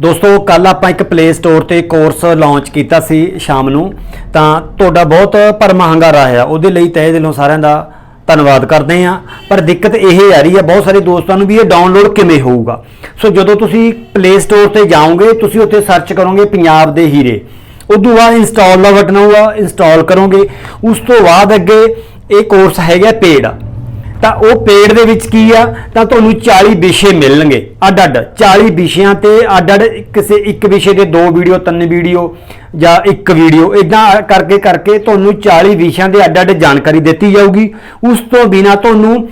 ਦੋਸਤੋ ਕੱਲ ਆਪਾਂ ਇੱਕ ਪਲੇ ਸਟੋਰ ਤੇ ਕੋਰਸ ਲਾਂਚ ਕੀਤਾ ਸੀ ਸ਼ਾਮ ਨੂੰ। ਤਾਂ ਤੁਹਾਡਾ ਬਹੁਤ ਭਰਮਾ ਹੰਗਾਰਾ ਆਇਆ। ਉਹਦੇ ਲਈ ਤਹਿ ਦਿਲੋਂ ਸਾਰਿਆਂ ਦਾ ਧੰਨਵਾਦ ਕਰਦੇ ਹਾਂ। ਪਰ ਦਿੱਕਤ ਇਹ ਆ ਰਹੀ ਹੈ ਬਹੁਤ ਸਾਰੇ ਦੋਸਤਾਂ ਨੂੰ ਵੀ ਇਹ ਡਾਊਨਲੋਡ ਕਿਵੇਂ ਹੋਊਗਾ। ਸੋ ਜਦੋਂ ਤੁਸੀਂ ਪਲੇ ਸਟੋਰ ਤੇ ਜਾਓਗੇ, ਤੁਸੀਂ ਉੱਥੇ ਸਰਚ ਕਰੋਗੇ ਪੰਜਾਬ ਦੇ ਹੀਰੇ। ਉਦੋਂ ਬਾਅਦ ਇੰਸਟਾਲ ਦਾ ਬਟਨ ਆਊਗਾ ਇੰਸਟਾਲ ਕਰੋਗੇ। ਉਸ ਤੋਂ ਬਾਅਦ ਅੱਗੇ ਇਹ ਕੋਰਸ ਹੈਗਾ ਪੇਡ। ਤਾਂ ਉਹ ਪੇਡ ਦੇ ਵਿੱਚ ਕੀ ਆ? ਤਾਂ ਤੁਹਾਨੂੰ 40 ਵਿਸ਼ੇ ਮਿਲਣਗੇ। ਅੱਡ ਅੱਡ 40 ਵਿਸ਼ਿਆਂ ਤੇ ਅੱਡ ਅੱਡ, ਕਿਸੇ ਇੱਕ ਵਿਸ਼ੇ ਦੇ ਦੋ ਵੀਡੀਓ, ਤਿੰਨ ਵੀਡੀਓ ਜਾਂ ਇੱਕ ਵੀਡੀਓ ਇਦਾਂ ਕਰਕੇ ਕਰਕੇ ਤੁਹਾਨੂੰ 40 ਵਿਸ਼ਿਆਂ ਦੇ ਅੱਡ ਅੱਡ ਜਾਣਕਾਰੀ ਦਿੱਤੀ ਜਾਊਗੀ। ਉਸ ਤੋਂ ਬਿਨਾ ਤੁਹਾਨੂੰ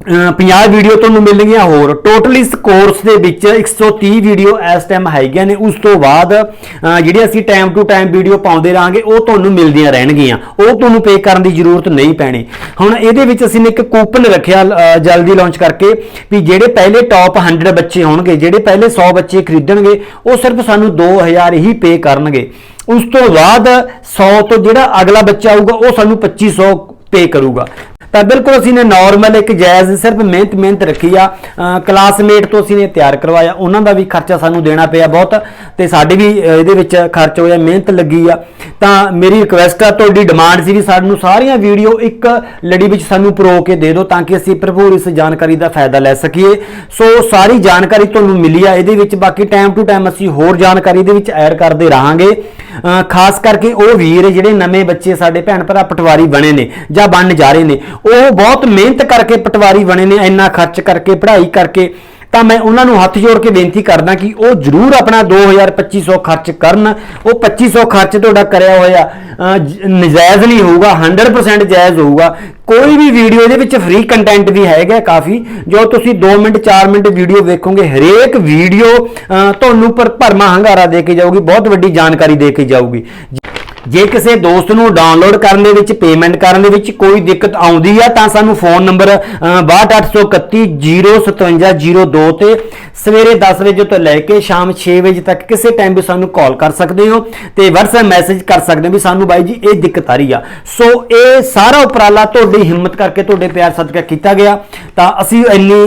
50 ਵੀਡੀਓ ਤੁਹਾਨੂੰ ਮਿਲਣਗੀਆਂ ਹੋਰ। ਟੋਟਲ ਇਸ ਕੋਰਸ ਦੇ ਵਿੱਚ 130 ਵੀਡੀਓ ਇਸ ਟਾਈਮ ਹੈਗੀਆਂ ਨੇ। ਉਸ ਤੋਂ ਬਾਅਦ, ਅਹ ਅਸੀਂ ਟਾਈਮ ਟੂ ਟਾਈਮ ਵੀਡੀਓ ਪਾਉਂਦੇ ਰਾਂਗੇ ਉਹ ਤੁਹਾਨੂੰ ਮਿਲਦੀਆਂ ਰਹਿਣਗੀਆਂ। ਉਹ ਤੁਹਾਨੂੰ ਪੇ ਕਰਨ ਦੀ ਜ਼ਰੂਰਤ ਨਹੀਂ ਪੈਣੀ। ਹੁਣ ਇਹਦੇ ਵਿੱਚ ਅਸੀਂ ਨੇ ਇੱਕ ਕੂਪਨ ਰੱਖਿਆ ਜਲਦੀ ਲਾਂਚ ਕਰਕੇ ਵੀ ਜਿਹੜੇ ਪਹਿਲੇ ਟੌਪ 100 ਬੱਚੇ ਹੋਣਗੇ, ਜਿਹੜੇ ਪਹਿਲੇ 100 ਬੱਚੇ ਖਰੀਦਣਗੇ, ਉਹ ਸਿਰਫ ਸਾਨੂੰ 2000 ਹੀ ਪੇ ਕਰਨਗੇ। ਉਸ ਤੋਂ ਬਾਅਦ 100 ਤੋਂ ਜਿਹੜਾ ਅਗਲਾ ਬੱਚਾ ਆਊਗਾ, ਉਹ ਸਾਨੂੰ 2500 ਪੇ ਕਰੂਗਾ। ਤਾਂ ਬਿਲਕੁਲ ਅਸੀਂ ਨੇ ਨਾਰਮਲ ਇੱਕ ਜਾਇਜ਼ ਸਿਰਫ ਮਿਹਨਤ ਮਿਹਨਤ ਰੱਖੀ ਆ। ਕਲਾਸਮੇਟ ਤੋਂ ਅਸੀਂ ਨੇ ਤਿਆਰ ਕਰਵਾਇਆ। ਉਹਨਾਂ ਦਾ ਵੀ ਖਰਚਾ ਸਾਨੂੰ ਦੇਣਾ ਪਿਆ ਬਹੁਤ ਤੇ ਸਾਡੇ ਵੀ ਇਹਦੇ ਵਿੱਚ ਖਰਚ ਹੋਇਆ, ਮਿਹਨਤ ਲੱਗੀ ਆ। ਤਾਂ ਮੇਰੀ ਰਿਕੁਐਸਟ ਆ, ਤੁਹਾਡੀ ਡਿਮਾਂਡ ਸੀ ਵੀ ਸਾਨੂੰ ਸਾਰੀਆਂ ਵੀਡੀਓ ਇੱਕ ਲੜੀ ਵਿੱਚ ਸਾਨੂੰ ਪਰੋ ਕੇ ਦੇ ਦਿਓ ਤਾਂ ਕਿ ਅਸੀਂ ਭਰਪੂਰ ਇਸ ਜਾਣਕਾਰੀ ਦਾ ਫਾਇਦਾ ਲੈ ਸਕੀਏ। ਸੋ ਸਾਰੀ ਜਾਣਕਾਰੀ ਤੁਹਾਨੂੰ ਮਿਲੀ ਆ। ਇਹਦੇ ਵਿੱਚ ਬਾਕੀ ਟਾਈਮ ਟੂ ਟਾਈਮ ਅਸੀਂ ਹੋਰ ਜਾਣਕਾਰੀ ਦੇ ਵਿੱਚ ਐਡ ਕਰਦੇ ਰਹਾਂਗੇ। ਖਾਸ ਕਰਕੇ ਉਹ ਵੀਰ ਜਿਹੜੇ ਨਵੇਂ ਬੱਚੇ ਸਾਡੇ ਭੈਣ ਭਰਾ ਪਟਵਾਰੀ ਬਣੇ ਨੇ ਜਾਂ ਬਣਨ ਜਾ ਰਹੇ ਨੇ, ਉਹ ਬਹੁਤ ਮਿਹਨਤ ਕਰਕੇ ਪਟਵਾਰੀ ਬਣੇ ਨੇ, ਇੰਨਾ ਖਰਚ ਕਰਕੇ, ਪੜ੍ਹਾਈ ਕਰਕੇ ਤਾਂ ਮੈਂ ਉਹਨਾਂ ਨੂੰ ਹੱਥ ਜੋੜ ਕੇ ਬੇਨਤੀ ਕਰਦਾ ਕਿ ਉਹ ਜਰੂਰ ਆਪਣਾ 2000 2500 ਖਰਚ ਕਰਨ। ਉਹ 2500 ਖਰਚ ਤੁਹਾਡਾ ਕਰਿਆ ਹੋਇਆ ਅ, ਨਜਾਇਜ਼ ਨਹੀਂ ਹੋਊਗਾ 100% ਜਾਇਜ਼ ਹੋਊਗਾ। ਕੋਈ ਵੀ ਵੀਡੀਓ ਇਹਦੇ ਵਿੱਚ ਫ੍ਰੀ ਕੰਟੈਂਟ ਵੀ ਹੈਗਾ ਕਾਫੀ। ਜੋ ਤੁਸੀਂ 2 ਮਿੰਟ 4 ਮਿੰਟ ਵੀਡੀਓ ਵੇਖੋਗੇ ਹਰੇਕ ਵੀਡੀਓ ਤੁਹਾਨੂੰ ਪਰ ਭਰਮਾ ਹੰਗਾਰਾ ਦੇ ਕੇ ਜਾਊਗੀ ਬਹੁਤ ਵੱਡੀ ਜਾਣਕਾਰੀ ਦੇ ਕੇ ਜਾਊਗੀ। ਜੇ ਕਿਸੇ ਦੋਸਤ ਨੂੰ ਡਾਊਨਲੋਡ ਕਰਨ ਦੇ ਵਿੱਚ ਪੇਮੈਂਟ ਕਰਨ ਦੇ ਵਿੱਚ ਕੋਈ ਦਿੱਕਤ ਆਉਂਦੀ ਆ, ਤਾਂ ਸਾਨੂੰ ਫੋਨ ਨੰਬਰ 6281305702 ਤੇ ਸਵੇਰੇ 10 ਵਜੇ ਤੋਂ ਲੈ ਕੇ ਸ਼ਾਮ 6 ਵਜੇ ਤੱਕ ਕਿਸੇ ਟਾਈਮ ਵੀ ਸਾਨੂੰ ਕਾਲ ਕਰ ਸਕਦੇ ਹੋ ਤੇ WhatsApp ਮੈਸੇਜ ਕਰ ਸਕਦੇ ਹੋ ਵੀ ਸਾਨੂੰ ਬਾਈ ਜੀ ਇਹ ਦਿੱਕਤ ਆ ਰਹੀ ਆ। ਸੋ ਇਹ ਸਾਰਾ ਉਪਰਾਲਾ ਤੁਹਾਡੀ ਹਿੰਮਤ ਕਰਕੇ, ਤੁਹਾਡੇ ਪਿਆਰ ਸਦਕਾ ਕੀਤਾ ਗਿਆ। ਤਾਂ ਅਸੀਂ ਇੰਨੀ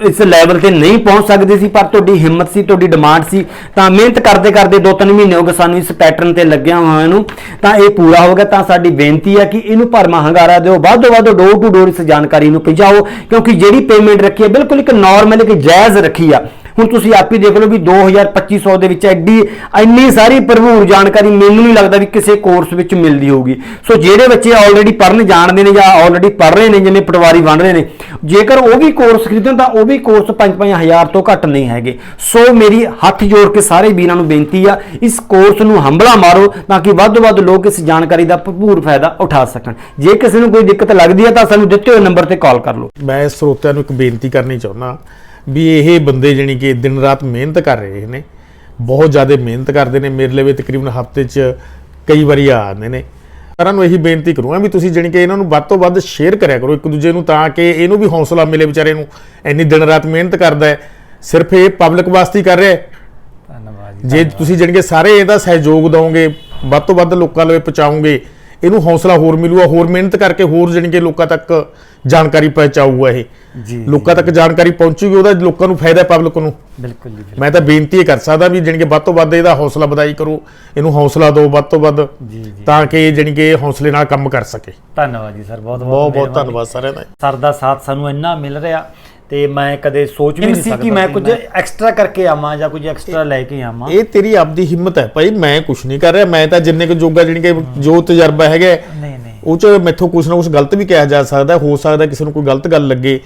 ਇਸ ਲੈਵਲ ਤੇ ਨਹੀਂ ਪਹੁੰਚ ਸਕਦੇ ਸੀ, ਪਰ ਤੁਹਾਡੀ ਹਿੰਮਤ ਸੀ, ਤੁਹਾਡੀ ਡਿਮਾਂਡ ਸੀ, ਤਾਂ ਮਿਹਨਤ ਕਰਦੇ ਕਰਦੇ ਦੋ ਤਿੰਨ ਮਹੀਨੇ ਹੋ ਗਏ ਸਾਨੂੰ ਇਸ ਪੈਟਰਨ ਤੇ ਲੱਗਿਆ ਹੋਇਆ ਨੂੰ, ਤਾਂ ਇਹ ਪੂਰਾ ਹੋ ਗਿਆ, ਤਾਂ ਸਾਡੀ ਬੇਨਤੀ ਹੈ ਕਿ ਇਹਨੂੰ ਭਰਮਾ ਹੰਗਾਰਾ ਦਿਓ, ਵੱਧ ਤੋਂ ਵੱਧ ਡੋਰ ਟੂ ਡੋਰ ਇਸ ਜਾਣਕਾਰੀ ਨੂੰ ਪਹੁੰਚਾਓ ਕਿਉਂਕਿ ਜਿਹੜੀ ਪੇਮੈਂਟ ਰੱਖੀ ਹੈ, ਬਿਲਕੁਲ ਇੱਕ ਨਾਰਮਲ ਇੱਕ ਜਾਇਜ਼ ਰੱਖੀ ਆ। ਹੁਣ ਤੁਸੀਂ ਆਪ ਹੀ ਦੇਖ ਲਓ ਵੀ 2200 ਦੇ ਵਿੱਚ ਐਡੀ, ਇੰਨੀ ਸਾਰੀ ਭਰਪੂਰ ਜਾਣਕਾਰੀ ਮੈਨੂੰ ਨਹੀਂ ਲੱਗਦਾ ਵੀ ਕਿਸੇ ਕੋਰਸ ਵਿੱਚ ਮਿਲਦੀ ਹੋਊਗੀ। ਸੋ ਜਿਹੜੇ ਬੱਚੇ ਆਲਰੇਡੀ ਪੜ੍ਹਨ ਜਾਣਦੇ ਨੇ ਜਾਂ ਆਲਰੇਡੀ ਪੜ੍ਹ ਰਹੇ ਨੇ, ਜਿਵੇਂ ਪਟਵਾਰੀ ਬਣ ਰਹੇ ਨੇ, ਜੇਕਰ ਉਹ ਵੀ ਕੋਰਸ ਖਰੀਦਣ ਤਾਂ ਉਹ ਵੀ ਕੋਰਸ 5-5000 ਤੋਂ ਘੱਟ ਨਹੀਂ ਹੈਗੇ। ਸੋ ਮੇਰੀ ਹੱਥ ਜੋੜ ਕੇ ਸਾਰੇ ਵੀਰਾਂ ਨੂੰ ਬੇਨਤੀ ਆ, ਇਸ ਕੋਰਸ ਨੂੰ ਹੰਬਲਾ ਮਾਰੋ ਤਾਂ ਕਿ ਵੱਧ ਤੋਂ ਵੱਧ ਲੋਕ ਇਸ ਜਾਣਕਾਰੀ ਦਾ ਭਰਪੂਰ ਫਾਇਦਾ ਉਠਾ ਸਕਣ। ਜੇ ਕਿਸੇ ਨੂੰ ਕੋਈ ਦਿੱਕਤ ਲੱਗਦੀ ਹੈ ਤਾਂ ਸਾਨੂੰ ਦਿੱਤੇ ਹੋਏ ਨੰਬਰ ਤੇ ਕਾਲ ਕਰ ਲਓ। ਮੈਂ ਸਰੋਤਿਆਂ ਨੂੰ ਇੱਕ ਬੇਨਤੀ ਕਰਨੀ ਚਾਹੁੰਦਾ ਵੀ ਇਹ ਬੰਦੇ ਜਾਣੀ ਕਿ ਦਿਨ ਰਾਤ ਮਿਹਨਤ ਕਰ ਰਹੇ ਨੇ ਬਹੁਤ ਜ਼ਿਆਦਾ ਮਿਹਨਤ ਕਰਦੇ ਨੇ ਮੇਰੇ ਲਈ ਤਕਰੀਬਨ ਹਫ਼ਤੇ 'ਚ ਕਈ ਵਾਰੀ ਆ ਆਉਂਦੇ ਨੇ। ਸਾਰਿਆਂ ਨੂੰ ਇਹੀ ਬੇਨਤੀ ਕਰੂੰਗਾ ਵੀ ਤੁਸੀਂ ਜਾਣੀ ਕਿ ਇਹਨਾਂ ਨੂੰ ਵੱਧ ਤੋਂ ਵੱਧ ਸ਼ੇਅਰ ਕਰਿਆ ਕਰੋ ਇੱਕ ਦੂਜੇ ਨੂੰ ਤਾਂ ਕਿ ਇਹਨੂੰ ਵੀ ਹੌਸਲਾ ਮਿਲੇ ਵਿਚਾਰੇ ਨੂੰ ਇੰਨੀ ਦਿਨ ਰਾਤ ਮਿਹਨਤ ਕਰਦਾ ਹੈ। ਸਿਰਫ ਇਹ ਪਬਲਿਕ ਵਾਸਤੇ ਕਰ ਰਿਹਾ ਹੈ। ਧੰਨਵਾਦ ਜੇ। ਤੁਸੀਂ ਜਾਣੀ ਕਿ ਸਾਰੇ ਇਹਦਾ ਸਹਿਯੋਗ ਦਿਓਗੇ ਵੱਧ ਤੋਂ ਵੱਧ ਲੋਕਾਂ ਲਵੇ ਪਹੁੰਚਾਓਗੇ ਇਹਨੂੰ ਹੌਸਲਾ ਹੋਰ ਮਿਲੂਗਾ ਹੋਰ ਮਿਹਨਤ ਕਰਕੇ ਹੋਰ ਕਿ ਲੋਕਾਂ ਤੱਕ ਜਾਣਕਾਰੀ ਪਹੁੰਚਾਊਗਾ ਇਹ। ਜੀ ਲੋਕਾਂ ਤੱਕ ਜਾਣਕਾਰੀ ਪਹੁੰਚੂਗੀ ਉਹਦਾ ਲੋਕਾਂ ਨੂੰ ਫਾਇਦਾ ਪਬਲਿਕ ਨੂੰ। ਬਿਲਕੁਲ ਜੀ। ਮੈਂ ਤਾਂ ਬੇਨਤੀ ਕਰ ਸਕਦਾ ਵੀ ਕਿ ਵੱਧ ਤੋਂ ਵੱਧ ਇਹਦਾ ਹੌਸਲਾ ਵਧਾਈ ਕਰੋ ਇਹਨੂੰ ਹੌਸਲਾ ਦਿਓ ਵੱਧ ਤੋਂ ਵੱਧ ਜੀ ਜੀ। ਤਾਂ ਕਿ ਜਾਣੀ ਕਿ ਹੌਸਲੇ ਨਾਲ ਕੰਮ ਕਰ ਸਕੇ। ਧੰਨਵਾਦ ਜੀ ਸਰ। ਬਹੁਤ ਬਹੁਤ ਬਹੁਤ। ਧੰਨਵਾਦ ਸਾਰਿਆਂ ਦਾ। ਸਰ ਦਾ ਸਾਥ ਸਾਨੂੰ ਇੰਨਾ ਮਿਲ ਰਿਹਾ। ਤੇ ਮੈਂ ਕਦੇ ਸੋਚ ਵੀ ਨਹੀਂ ਸਕਦਾ ਕਿ ਮੈਂ ਕੁਝ ਐਕਸਟਰਾ ਕਰਕੇ ਆਵਾਂ ਜਾਂ ਕੁਝ ਐਕਸਟਰਾ ਲੈ ਕੇ ਆਵਾਂ। ਇਹ ਤੇਰੀ ਆਪਦੀ ਹਿੰਮਤ ਹੈ ਭਾਈ ਮੈਂ ਕੁਝ ਨਹੀਂ ਕਰ ਰਿਹਾ ਮੈਂ ਤਾਂ ਜਿੰਨੇ ਕੁ ਜੋਗਾ ਜਾਣੀ ਕਿ ਜੋ ਤਜਰਬਾ ਹੈਗਾ ਨਹੀਂ ਨਹੀਂ। ਉਹ ਚ ਮੈਥੋਂ ਕੁਝ ਨਾ ਕੁਝ ਗਲਤ ਵੀ ਕਿਹਾ ਜਾ ਸਕਦਾ ਹੋ ਸਕਦਾ ਕਿਸੇ ਨੂੰ ਕੋਈ ਗਲਤ ਗੱਲ ਲੱਗੇ।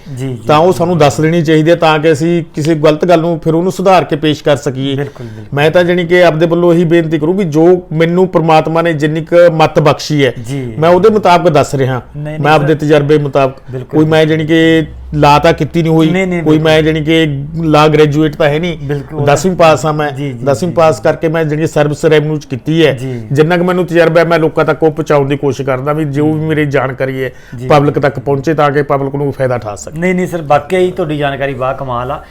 ਤਾਂ ਉਹ ਸਾਨੂੰ ਦੱਸ ਦੇਣੀ ਚਾਹੀਦੀ ਹੈ ਤਾਂ ਕਿ ਅਸੀਂ ਕਿਸੇ ਗਲਤ ਗੱਲ ਨੂੰ ਫਿਰ ਉਹਨੂੰ ਸੁਧਾਰ ਕੇ ਪੇਸ਼ ਕਰ ਸਕੀਏ। ਮੈਂ ਤਾਂ ਜਾਣੀ ਕਿ ਆਪਦੇ ਵੱਲੋਂ ਇਹੀ ਬੇਨਤੀ ਕਰੂੰ ਵੀ ਜੋ ਮੈਨੂੰ ਪ੍ਰਮਾਤਮਾ ਨੇ ਜਿੰਨੀ ਕੁ ਮੱਤ ਬਖਸ਼ੀ ਹੈ। ਮੈਂ ਉਹਦੇ ਮੁਤਾਬਕ ਦੱਸ ਰਿਹਾ। ਮੈਂ ਆਪਦੇ ਤਜਰਬੇ ਮੁਤਾਬਕ। ਕੋਈ ਮੈਂ ਜਾਣੀ ਕਿ ਲਾ ਤਾਂ ਕੀਤੀ ਨਹੀਂ ਹੋਈ। ਨਹੀਂ, ਕੋਈ ਮੈਂ ਜਾਣੀ ਕਿ ਲਾ ਗ੍ਰੈਜੂਏਟ ਤਾਂ ਹੈ ਨਹੀਂ। ਬਿਲਕੁਲ। 10ਵੀਂ ਪਾਸ ਆ ਮੈਂ। ਜੀ, ਜੀ, 10ਵੀਂ ਪਾਸ ਕਰਕੇ ਮੈਂ ਜਾਣੀ ਸਰਵਿਸ ਰੈਵਨਿਊ ਚ ਕੀਤੀ ਹੈ ਜੀ। ਜਿੰਨਾ ਕੁ ਮੈਨੂੰ ਤਜਰਬਾ ਹੈ ਮੈਂ ਲੋਕਾਂ ਤੱਕ ਉਹ ਪਹੁੰਚਾਉਣ ਦੀ ਕੋਸ਼ਿਸ਼ ਕਰਦਾ ਵੀ ਜੋ ਵੀ ਮੇਰੀ ਜਾਣਕਾਰੀ ਹੈ ਪਬਲਿਕ ਤੱਕ ਪਹੁੰਚੇ ਤਾਂ ਕਿ ਪਬਲਿਕ ਨੂੰ ਫਾਇਦਾ ਠਾ ਸਕੇ। ਨਹੀਂ ਨਹੀਂ ਸਰ ਵਾਕਿਆ ਹੀ ਤੁਹਾਡੀ ਜਾਣਕਾਰੀ ਬਾ ਕਮਾਲ ਆ।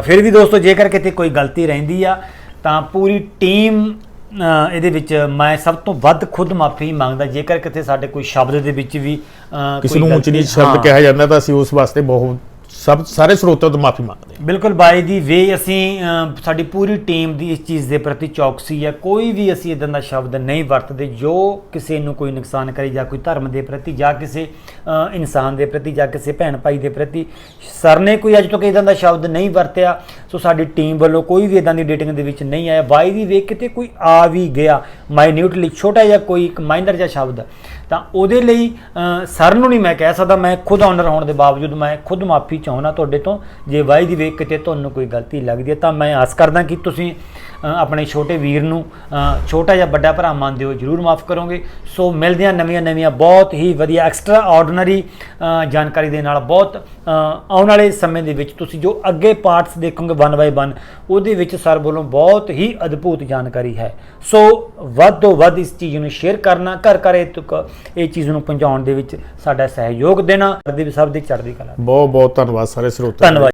ਫਿਰ ਵੀ ਦੋਸਤੋ ਜੇਕਰ ਕਿਤੇ ਕੋਈ ਗਲਤੀ ਰਹਿੰਦੀ ਆ ਤਾਂ ਪੂਰੀ ਟੀਮ ਇਹਦੇ ਵਿੱਚ ਮੈਂ ਸਭ ਤੋਂ ਵੱਧ ਖੁਦ ਮਾਫੀ ਮੰਗਦਾ ਜੇਕਰ ਕਿਤੇ ਸਾਡੇ ਕੋਈ ਸ਼ਬਦ ਦੇ ਵਿੱਚ ਵੀ ਕਿਸੇ ਨੂੰ ਉੱਚ ਸ਼ਬਦ। ਕਿਹਾ ਜਾਂਦਾ ਤਾਂ ਅਸੀਂ ਉਸ ਵਾਸਤੇ ਬਹੁਤ ਸਭ ਸਾਰੇ ਸਰੋਤਿਆਂ ਤੋਂ ਮਾਫੀ ਮੰਗਦੇ ਹਾਂ ਬਿਲਕੁਲ ਬਾਈ ਦੀ ਵੇ ਅਸੀਂ ਸਾਡੀ ਪੂਰੀ ਟੀਮ ਦੀ ਇਸ ਚੀਜ਼ ਦੇ ਪ੍ਰਤੀ ਚੌਕਸੀ ਹੈ ਕੋਈ ਵੀ ਅਸੀਂ ਇਦਾਂ ਦਾ ਸ਼ਬਦ ਨਹੀਂ ਵਰਤਦੇ, ਜੋ ਕਿਸੇ ਨੂੰ ਕੋਈ ਨੁਕਸਾਨ ਕਰੇ ਜਾਂ ਕੋਈ ਧਰਮ ਦੇ ਪ੍ਰਤੀ ਜਾਂ ਕਿਸੇ ਇਨਸਾਨ ਦੇ ਪ੍ਰਤੀ ਜਾਂ ਕਿਸੇ ਭੈਣ ਭਾਈ ਦੇ ਪ੍ਰਤੀ, ਸਰ ਨੇ ਕੋਈ ਅੱਜ ਤੱਕ ਇਦਾਂ ਦਾ ਸ਼ਬਦ ਨਹੀਂ ਵਰਤਿਆ, ਸੋ ਸਾਡੀ ਟੀਮ ਵੱਲੋਂ ਕੋਈ ਵੀ ਇਦਾਂ ਦੀ ਡੇਟਿੰਗ ਦੇ ਵਿੱਚ ਨਹੀਂ ਆਇਆ। ਬਾਈ ਦੀ ਵੇ ਕਿਤੇ ਕੋਈ ਆ ਵੀ ਗਿਆ ਮਾਈਨਿਊਟਲੀ ਛੋਟਾ ਜਿਹਾ ਕੋਈ ਇੱਕ ਮਾਈਨਰ ਜਿਹਾ ਸ਼ਬਦ, ਤਾਂ ਉਹਦੇ ਲਈ ਸਰ ਨੂੰ ਨਹੀਂ ਮੈਂ ਕਹਿ ਸਕਦਾ। ਮੈਂ ਖੁਦ ਆਨਰ ਹੋਣ ਦੇ ਬਾਵਜੂਦ ਮੈਂ ਖੁਦ ਮਾਫੀ ਚਾਹੁੰਦਾ ਤੁਹਾਡੇ ਤੋਂ। ਜੇ ਬਾਈ ਦੀ ਵੇਖ ਕਿਤੇ ਤੁਹਾਨੂੰ ਕੋਈ ਗਲਤੀ ਲੱਗਦੀ ਹੈ ਤਾਂ ਮੈਂ ਆਸ ਕਰਦਾ ਕਿ ਤੁਸੀਂ ਅ, ਆਪਣੇ ਛੋਟੇ ਵੀਰ ਨੂੰ ਅ, ਛੋਟਾ ਜਾਂ ਵੱਡਾ ਭਰਾ ਮੰਨਦੇ ਹੋ ਜਰੂਰ ਮਾਫ ਕਰੋਗੇ। ਸੋ ਮਿਲਦੇ ਹਾਂ ਨਵੀਆਂ ਨਵੀਆਂ ਬਹੁਤ ਹੀ ਵਧੀਆ ਐਕਸਟਰਾ ਆਰਡੀਨਰੀ ਜਾਣਕਾਰੀ ਦੇ ਨਾਲ। ਬਹੁਤ ਅ, ਆਉਣ ਵਾਲੇ ਸਮੇਂ ਦੇ ਵਿੱਚ ਤੁਸੀਂ ਜੋ ਅੱਗੇ ਪਾਰਟਸ ਦੇਖੋਗੇ ਵਨ ਬਾਈ ਵਨ ਉਹਦੇ ਵਿੱਚ ਸਰ ਵੱਲੋਂ ਬਹੁਤ ਹੀ ਅਦਭੁਤ ਜਾਣਕਾਰੀ ਹੈ। ਸੋ ਵੱਧ ਤੋਂ ਵੱਧ ਇਸ ਚੀਜ਼ ਨੂੰ ਸ਼ੇਅਰ ਕਰਨਾ ਘਰ ਘਰ ਇਹ ਤੱਕ ਇਹ ਚੀਜ਼ ਨੂੰ ਪਹੁੰਚਾਉਣ ਦੇ ਵਿੱਚ ਸਾਡਾ ਸਹਿਯੋਗ ਦੇਣਾ। ਦੇ ਸਭ ਦੀ ਚੜ੍ਹਦੀ ਕਲਾ। ਬਹੁਤ ਬਹੁਤ ਧੰਨਵਾਦ ਸਾਰੇ ਸਰੋਤਿਆਂ ਦਾ। ਧੰਨਵਾਦ।